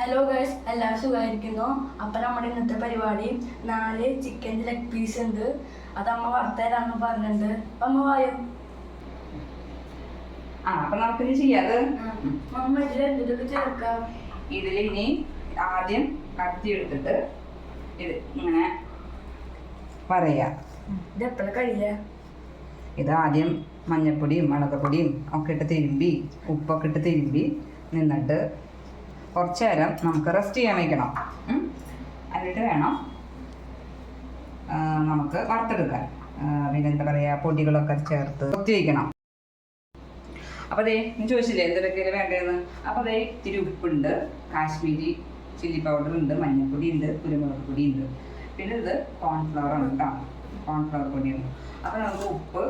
Hello girls എല്ലാവരും സുഖമായിരിക്കുന്നു. അപ്പം നമ്മുടെ ഇന്നത്തെ പരിപാടി നാല് ചിക്കന്റെ ലെഗ് പീസ് ഉണ്ട്. അത് അമ്മ വറുത്തരാന്ന് പറഞ്ഞിട്ടുണ്ട്. അപ്പം അമ്മ വായോ? ആ അപ്പൊ ചെയ്യാത് അമ്മ ഇതിൽ എന്തൊക്കെ ചേർക്കാം? ഇതിൽ ഇനി ആദ്യം കത്തി എടുത്തിട്ട് ഇത് ഇങ്ങനെ പറയാ. ഇത് എപ്പോഴും കഴിയില്ല ഇത് ആദ്യം മഞ്ഞപ്പൊടിയും മുളകുപൊടിയും ഒക്കെ ഇട്ട് തിരുമ്പി ഉപ്പൊക്കെ ഇട്ട് തിരുമ്പി നിന്നിട്ട് കുറച്ച് നേരം നമുക്ക് റെസ്റ്റ് ചെയ്യാൻ വയ്ക്കണം. എന്നിട്ട് വേണം. നമുക്ക് വറുത്തെടുക്കാൻ. പിന്നെ എന്താ പറയുക പൊടികളൊക്കെ ചേർത്ത് കൊത്തി വയ്ക്കണം അപ്പോൾ അതെ ചോദിച്ചില്ലേ എന്തൊക്കെയാണ് വേണ്ടതെന്ന്? അപ്പോൾ അതെ ഇത്തിരി ഉപ്പുണ്ട് കാശ്മീരി ചില്ലി പൗഡർ ഉണ്ട് മഞ്ഞൾപ്പൊടി ഉണ്ട് കുരുമുളക് പൊടി ഉണ്ട്. പിന്നെ ഇത് കോൺഫ്ലവർ ആണ് കേട്ടോ കോൺഫ്ലവർ പൊടിയാണ്. അപ്പോൾ നമുക്ക് ഉപ്പ്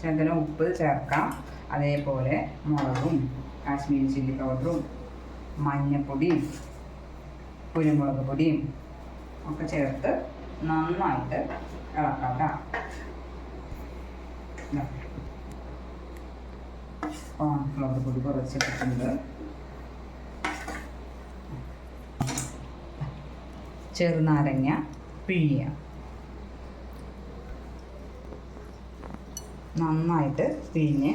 ശകലം ഉപ്പ് ചേർക്കാം. അതേപോലെ മുളകും കാശ്മീരി ചില്ലി പൗഡറും മഞ്ഞൾപ്പൊടിയും കുരുമുളക് പൊടിയും ഒക്കെ ചേർത്ത് നന്നായിട്ട് ഇളക്കാം. കോൺഫ്ലവർ പൊടി കുറച്ചിട്ടുണ്ട് ചെറുനാരങ്ങ പിഴിയ നന്നായിട്ട് പിഴിഞ്ഞ്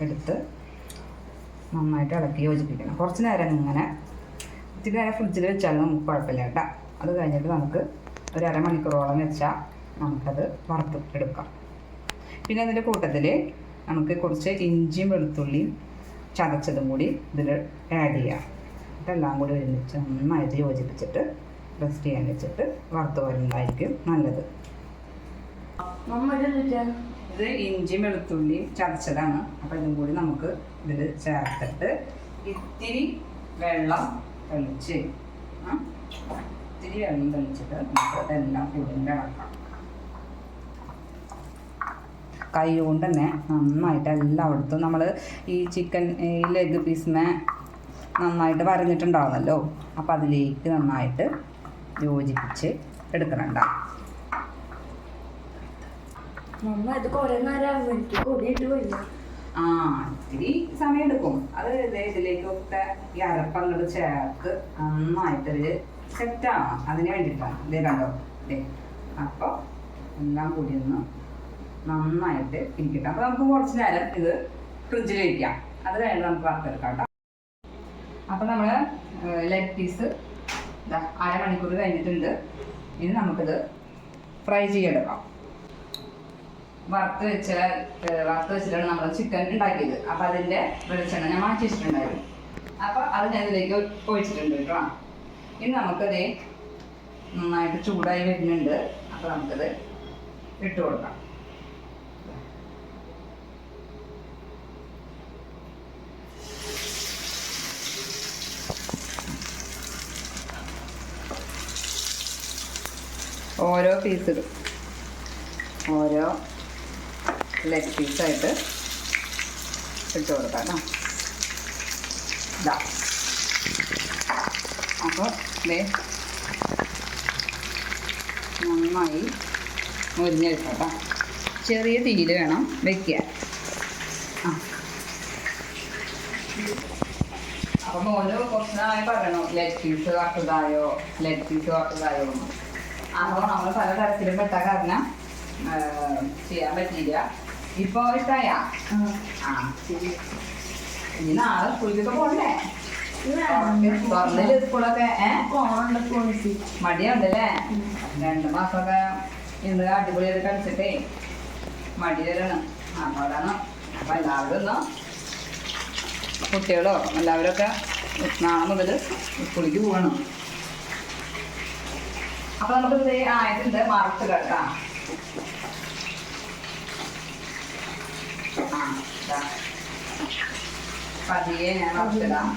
എടുത്ത് നന്നായിട്ട് ഇളക്കി യോജിപ്പിക്കണം. കുറച്ച് നേരം ഇങ്ങനെ ഇത്തിരി നേരം ഫ്രിഡ്ജിൽ വെച്ചാലും നമുക്ക് കുഴപ്പമില്ല കേട്ടോ. അത് കഴിഞ്ഞിട്ട് നമുക്ക് ഒരു അരമണിക്കൂറോളം വെച്ചാൽ നമുക്കത് വറുത്ത് എടുക്കാം. പിന്നെ അതിന്റെ കൂട്ടത്തിൽ നമുക്ക് കുറച്ച് ഇഞ്ചിയും വെളുത്തുള്ളിയും ചതച്ചതും കൂടി ഇതിൽ ആഡ് ചെയ്യാം. ഇതെല്ലാം കൂടി ഒരുമിച്ച് നന്നായിട്ട് യോജിപ്പിച്ചിട്ട് റെസ്റ്റ് ചെയ്യാൻ വെച്ചിട്ട് വറുത്ത് വരുന്നതായിരിക്കും നല്ലത്. അമ്മ ഇഞ്ചി വെളുത്തുള്ളിയും ചതച്ചതാണ്. അപ്പോൾ ഇതും കൂടി നമുക്ക് ഇതിൽ ചേർത്തിട്ട് ഇത്തിരി വെള്ളം തെളിച്ച് ഇത്തിരി വെള്ളം തെളിച്ചിട്ട് നമുക്ക് അതെല്ലാം കൂടി ഇളക്കാം. കൈ കൊണ്ട് തന്നെ നന്നായിട്ട് എല്ലായിടത്തും നമ്മൾ ഈ ചിക്കൻ ഈ ലെഗ് പീസിനെ നന്നായിട്ട് വരഞ്ഞിട്ടുണ്ടാവുമല്ലോ. അപ്പോൾ അതിലേക്ക് നന്നായിട്ട് യോജിപ്പിച്ച് എടുക്കണുണ്ട. അമ്മ ഇത് കുറേ നേരം എനിക്ക് ആ ഇത്തിരി സമയമെടുക്കും. അത് ഇതിലേക്കൊക്കെ ഈ അരപ്പങ്ങൾ ചേർത്ത് നന്നായിട്ട് സെറ്റ് സെറ്റാണ് അതിന് വേണ്ടിയിട്ടാണ് ഇതേ കണ്ടോ? ഇതേ അപ്പോൾ എല്ലാം കൂടി ഒന്ന് നന്നായിട്ട് ഇരിക്കട്ടെ. അപ്പോൾ നമുക്ക് കുറച്ച് നേരം ഇത് ഫ്രിഡ്ജിൽ വയ്ക്കാം അത് കഴിഞ്ഞ് നമുക്ക് വറുത്തെടുക്കാം കേട്ടോ അപ്പോൾ നമ്മൾ ലെഗ് പീസ് അരമണിക്കൂർ കഴിഞ്ഞിട്ടുണ്ട്. ഇനി നമുക്കിത് ഫ്രൈ ചെയ്തെടുക്കാം. വറുത്ത് വെച്ച വറുത്ത് വെച്ചിട്ടാണ് നമ്മൾ ചിക്കൻ ഉണ്ടാക്കിയത്. അപ്പം അതിന്റെ വെളിച്ചെണ്ണ ഞാൻ മാറ്റി വെച്ചിട്ടുണ്ടായിരുന്നു അപ്പോൾ അത് ഞാൻ ഇതിലേക്ക് ഒഴിച്ചിട്ടുണ്ട് കേട്ടോ. ഇനി നമുക്കത് നന്നായിട്ട് ചൂടായി വരുന്നുണ്ട്. അപ്പോൾ നമുക്കത് ഇട്ട് കൊടുക്കാം. ഓരോ പീസിലും ഓരോ ലെഗ് പീസായിട്ട് ഇട്ട് കൊടുക്കാം കേട്ടോ അപ്പോൾ ദേ നന്നായി മുരിഞ്ഞെടുക്കാം കേട്ടോ ചെറിയ തീയിൽ വേണം വെക്കാൻ. ആ. അപ്പം മോന് കുറച്ച് പറയണോ ലെഗ് പീസ് വറുത്തതായോ ലെഗ് പീസ് വറുത്തതായോ എന്ന്. അപ്പോൾ നമ്മൾ പല തരത്തിലും പെട്ട കാരണം ചെയ്യാൻ പറ്റിയില്ല. ഇപ്പോൾ ഇഷ്ടായ ആ ശരി. ഇനി നാളെ സ്കൂളിലൊക്കെ പോണ്ടേ തുറന്നില്ല സ്കൂളൊക്കെ? പോകണ്ട മടിയുണ്ടല്ലേ? രണ്ട് മാസമൊക്കെ ഇന്ന് അടിപൊളിയായിട്ട് കളിച്ചിട്ടേ മടി വരണം. അതാണ്. അപ്പം എല്ലാവരും ഒന്ന് കുട്ടികളോ എല്ലാവരൊക്കെ നാളെ മുതൽ സ്കൂളിലേക്ക് പോകണം അപ്പൊ നമുക്ക് ആയിട്ടുണ്ട് മറത്ത് കേട്ടാ ആ ഇതാ. പതിയെ ഞാൻ മറത്തിടാം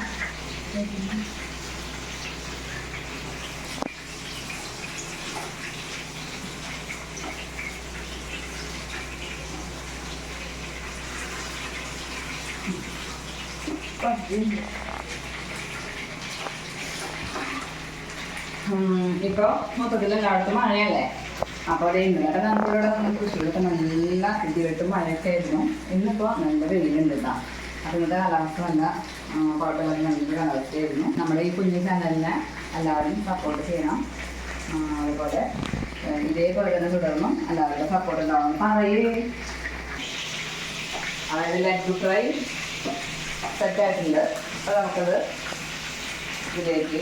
ഇപ്പോൾ മൊത്തത്തിൽ എല്ലായിടത്തും മഴയല്ലേ? അപ്പോൾ അത് ഇന്നലെ നമുക്ക് തൃശ്ശൂരൊക്കെ നല്ല ഇടിവെട്ടും മഴയൊക്കെ ആയിരുന്നു. ഇന്നിപ്പോൾ നല്ല വെയിലുണ്ട് കേട്ടോ അപ്പോൾ ഇന്നത്തെ കാലാവസ്ഥ നല്ല കുഴപ്പമില്ലാതെ നല്ല കാലാവസ്ഥയായിരുന്നു നമ്മുടെ ഈ കുഞ്ഞു ചാനലിനെ എല്ലാവരും സപ്പോർട്ട് ചെയ്യണം. അതുപോലെ ഇതേപോലെ തന്നെ തുടർന്നും എല്ലാവരുടെ സപ്പോർട്ട് ഉണ്ടാവണം. പറയേ അതായത് ലെഗ് ഫ്രൈ സെറ്റായിട്ടുണ്ട് അപ്പോൾ നമുക്കത് ഇതിലേക്ക്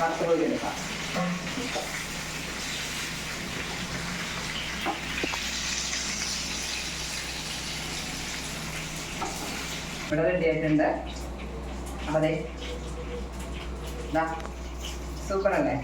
വറുത്ത് കോരിയെടുക്കാം ഇവിടെ റെഡി ആയിട്ടുണ്ട്. അതെ സൂപ്പർ അല്ലേ?